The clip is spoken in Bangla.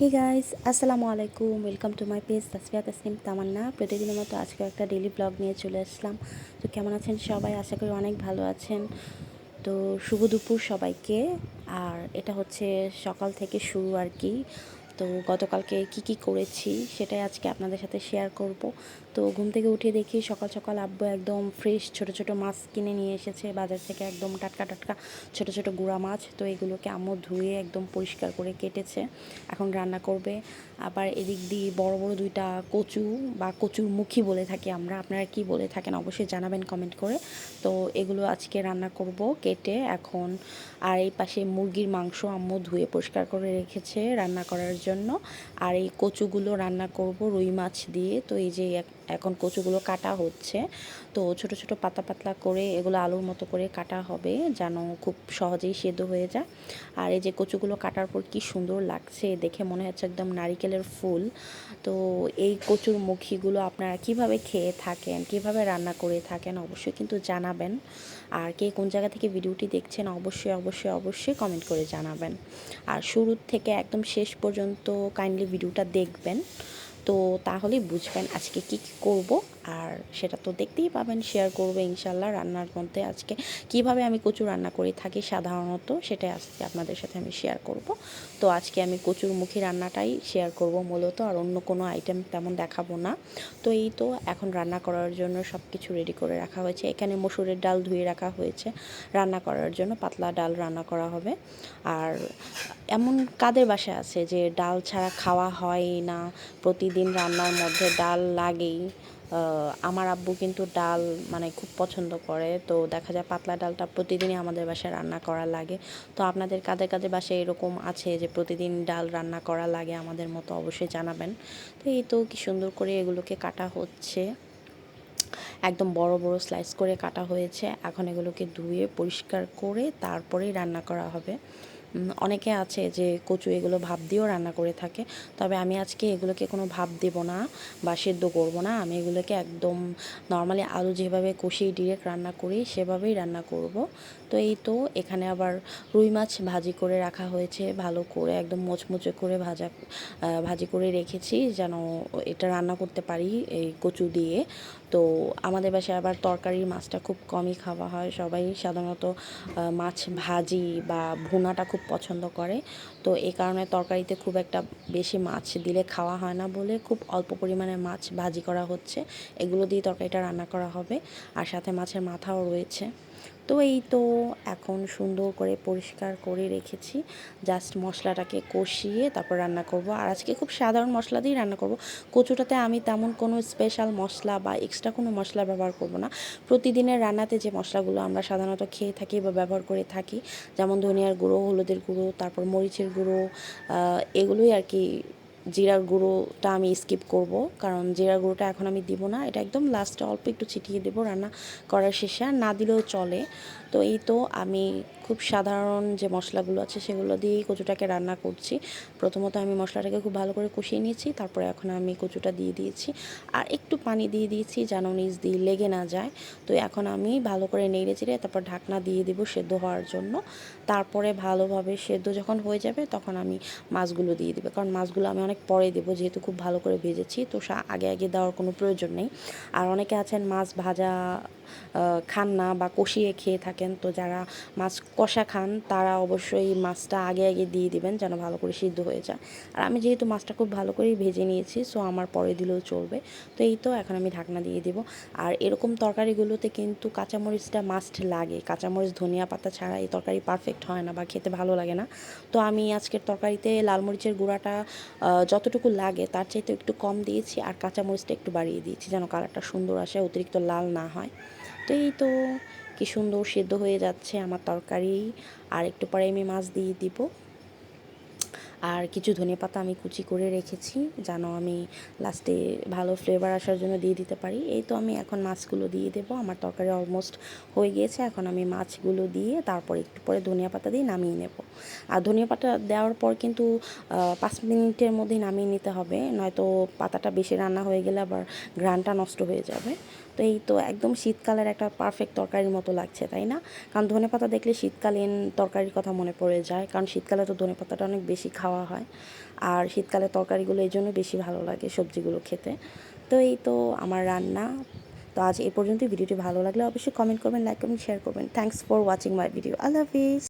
হে গাইস আসসালামু আলাইকুম। Welcome to my page Tasfia Tasnim Tamanna প্রতিদিনের মতো আজকে একটা ডেলি ব্লগ নিয়ে চলে আসলাম। তো কেমন আছেন সবাই? আশা করি অনেক ভালো আছেন। তো শুভ দুপুর সবাইকে। আর এটা হচ্ছে সকাল থেকে শুরু আর কি। তো গতকালকে কি কি করেছি সেটাই আজকে আপনাদের সাথে শেয়ার করব। তো ঘুম থেকে উঠে দেখি সকাল সকাল আব্বু একদম ফ্রেশ ছোট ছোট মাছ কিনে নিয়ে এসেছে। বাজার থেকে একদম টাটকা টাটকা ছোট ছোট গুঁড়া মাছ। তো এগুলোকে আম্মু ধুয়ে একদম পরিষ্কার করে কেটেছে। এখন রান্না করবে। আবার এদিক দিয়ে বড় বড় দুইটা কচু বা কচুর মুখী বলে থাকি আমরা। আপনারা কি বলে থাকেন অবশ্যই জানাবেন কমেন্ট করে। তো এগুলো আজকে রান্না করব কেটে এখন। আর এই পাশে মুরগির মাংস আম্মু ধুয়ে পরিষ্কার করে রেখেছে। রান্না করার জন্য আর এই কচুগুলো রান্না করব রুই মাছ দিয়ে। তো এই যে এখন কচুগুলো কাটা হচ্ছে। তো ছোট ছোট পাতা পাতলা করে এগুলো আলুর মতো করে কাটা হবে যেন খুব সহজেই সেদ্ধ হয়ে যায়। আর এই যে কচুগুলো কাটার পর কি সুন্দর লাগছে, দেখে মনে হচ্ছে একদম নারিকেলের ফুল। তো এই কচুর মুখিগুলো আপনারা কীভাবে খেয়ে থাকেন, কীভাবে রান্না করে থাকেন অবশ্যই কিন্তু জানাবেন। আর কে কোন জায়গা থেকে ভিডিওটি দেখছেন অবশ্যই অবশ্যই অবশ্যই কমেন্ট করে জানাবেন। আর শুরুর থেকে একদম শেষ পর্যন্ত কাইন্ডলি ভিডিওটা দেখবেন। তো তাহলেই বুঝবেন আজকে কি কি করব। আর সেটা তো দেখতেই পাবেন শেয়ার করব ইনশাল্লাহ রান্নার মধ্যে আজকে কীভাবে আমি কচু রান্না করে থাকি সাধারণত সেটাই আজকে আপনাদের সাথে আমি শেয়ার করব। তো আজকে আমি কচুর মুখী রান্নাটাই শেয়ার করব মূলত, আর অন্য কোনো আইটেম তেমন দেখাবো না। তো এই তো এখন রান্না করার জন্য সব কিছু রেডি করে রাখা হয়েছে। এখানে মসুরের ডাল ধুয়ে রাখা হয়েছে। রান্না করার জন্য পাতলা ডাল রান্না করা হবে। আর এমন কাদের বাসায় আছে যে ডাল ছাড়া খাওয়া হয় না? প্রতিদিন রান্নার মধ্যে ডাল লাগেই। আমার আব্বু কিন্তু ডাল মানে খুব পছন্দ করে। তো দেখা যায় পাতলা ডালটা প্রতিদিনই আমাদের বাসায় রান্না করা লাগে। তো আপনাদের কাদের কাদের বাসায় এরকম আছে যে প্রতিদিন ডাল রান্না করা লাগে আমাদের মতো? অবশ্যই জানাবেন। তো এই তো কি সুন্দর করে এগুলোকে কাটা হচ্ছে। একদম বড় বড় স্লাইস করে কাটা হয়েছে। এখন এগুলোকে ধুয়ে পরিষ্কার করে তারপরেই রান্না করা হবে। অনেকে আছে যে কচু এগুলো ভাপ দিয়েও রান্না করে থাকে। তবে আমি আজকে এগুলোকে কোনো ভাপ দেব না বা সেদ্ধ করব না। আমি এগুলোকে একদম নর্মালি আলু যেভাবে কষিয়ে ডিরেক্ট রান্না করি, সেভাবেই রান্না করব। তো এই তো এখানে আবার রুই মাছ ভাজি করে রাখা হয়েছে। ভালো করে একদম মোচমোচে করে ভাজা ভাজি করে রেখেছি যেন এটা রান্না করতে পারি এই কচু দিয়ে। তো আমাদের বাসায় আবার তরকারির মাছটা খুব কমই খাওয়া হয়। সবাই সাধারণত মাছ ভাজি বা ভুনাটা খুব পছন্দ করে। তো এই কারণে তরকারিতে খুব একটা বেশি মাছ দিলে খাওয়া হয় না বলে খুব অল্প পরিমাণে মাছ ভাজি করা হচ্ছে। এগুলো দিয়ে তরকারিটা রান্না করা হবে। আর সাথে মাছের মাথাও রয়েছে। তো এই তো এখন সুন্দর করে পরিষ্কার করে রেখেছি। জাস্ট মশলাটাকে কষিয়ে তারপর রান্না করব। আর আজকে খুব সাধারণ মশলা দিয়ে রান্না করব। কচুটাতে আমি তেমন কোনো স্পেশাল মশলা বা এক্সট্রা কোনো মশলা ব্যবহার করব না। প্রতিদিনের রান্নাতে যে মশলাগুলো আমরা সাধারণত খেয়ে থাকি বা ব্যবহার করে থাকি, যেমন ধনিয়ার গুঁড়ো, হলুদের গুঁড়ো, তারপর মরিচের গুঁড়ো এগুলোই আর কি জিরার গুঁড়োটা আমি স্কিপ করব, কারণ জিরার গুঁড়োটা এখন আমি দিব না। এটা একদম লাস্টে অল্প একটু ছিটিয়ে দেবো রান্না করার শেষে, আর না দিলেও চলে। তো এই তো আমি খুব সাধারণ যে মশলাগুলো আছে সেগুলো দিয়েই কচুটাকে রান্না করছি। প্রথমত আমি মশলাটাকে খুব ভালো করে কষিয়ে নিয়েছি, তারপরে এখন আমি কচুটা দিয়ে দিয়েছি। আর একটু পানি দিয়ে দিয়েছি যেন নিজ দিয়ে লেগে না যায়। তো এখন আমি ভালো করে নেড়ে চেড়ে তারপর ঢাকনা দিয়ে দিব সেদ্ধ হওয়ার জন্য। তারপরে ভালোভাবে সেদ্ধ যখন হয়ে যাবে তখন আমি মাছগুলো দিয়ে দিবে, কারণ মাছগুলো আমি অনেক পরে দেবো, যেহেতু খুব ভালো করে ভেজেছি, তো আগে আগে দেওয়ার কোনো প্রয়োজন নেই। আর অনেকে আছেন মাছ ভাজা খান না বা কষিয়ে খেয়ে থাকেন, তো যারা মাছ কষা খান, তারা অবশ্যই মাছটা আগে আগে দিয়ে দিবেন, যেন ভালো করে সিদ্ধ হয়ে যায়। আর আমি যেহেতু মাছটা খুব ভালো করেই ভেজে নিয়েছি, সো আমার পরে দিলেও চলবে। তো এই তো, এখন আমি ঢাকনা দিয়ে দিব। আর এরকম তরকারিগুলোতে কিন্তু কাঁচামরিচটা মাস্ট লাগে। কাঁচামরিচ, ধনিয়া পাতা ছাড়া এই তরকারি পারফেক্ট হয় না বা খেতে ভালো লাগে না। তো আমি আজকের তরকারিতে লাল মরিচের গুঁড়াটা যতটুকু লাগে, তার চাইতে একটু কম দিয়েছি আর কাঁচামরিচটা একটু বাড়িয়ে দিয়েছি যেন কালারটা সুন্দর আসে, অতিরিক্ত লাল না হয়। তো এই তো কি সুন্দর সেদ্ধ হয়ে যাচ্ছে আমার তরকারি। আর একটু পরে আমি মাছ দিয়ে দিব। আর কিছু ধনিয়া পাতা আমি কুচি করে রেখেছি যেন আমি লাস্টে ভালো ফ্লেভার আসার জন্য দিয়ে দিতে পারি। এই তো আমি এখন মাছগুলো দিয়ে দেবো। আমার তরকারি অলমোস্ট হয়ে গিয়েছে। এখন আমি মাছগুলো দিয়ে তারপর একটু পরে ধনিয়া পাতা দিয়ে নামিয়ে নেব। আর ধনিয়া পাতা দেওয়ার পর কিন্তু পাঁচ মিনিটের মধ্যে নামিয়ে নিতে হবে। নয়তো পাতাটা বেশি রান্না হয়ে গেলে আবার গ্রানটা নষ্ট হয়ে যাবে। তো এই তো একদম শীতকালের একটা পারফেক্ট তরকারির মতো লাগছে, তাই না? কারণ ধনে পাতা দেখলে শীতকালীন তরকারির কথা মনে পড়ে যায়। কারণ শীতকালে তো ধনে পাতাটা অনেক বেশি খাওয়া হয়। আর শীতকালে তরকারিগুলো এই জন্য বেশি ভালো লাগে সবজিগুলো খেতে। তো এই তো আমার রান্না। তো আজ এ পর্যন্ত ভিডিওটি ভালো লাগলে অবশ্যই কমেন্ট করবেন লাইক করবেন শেয়ার করবেন। Thanks for watching my video love is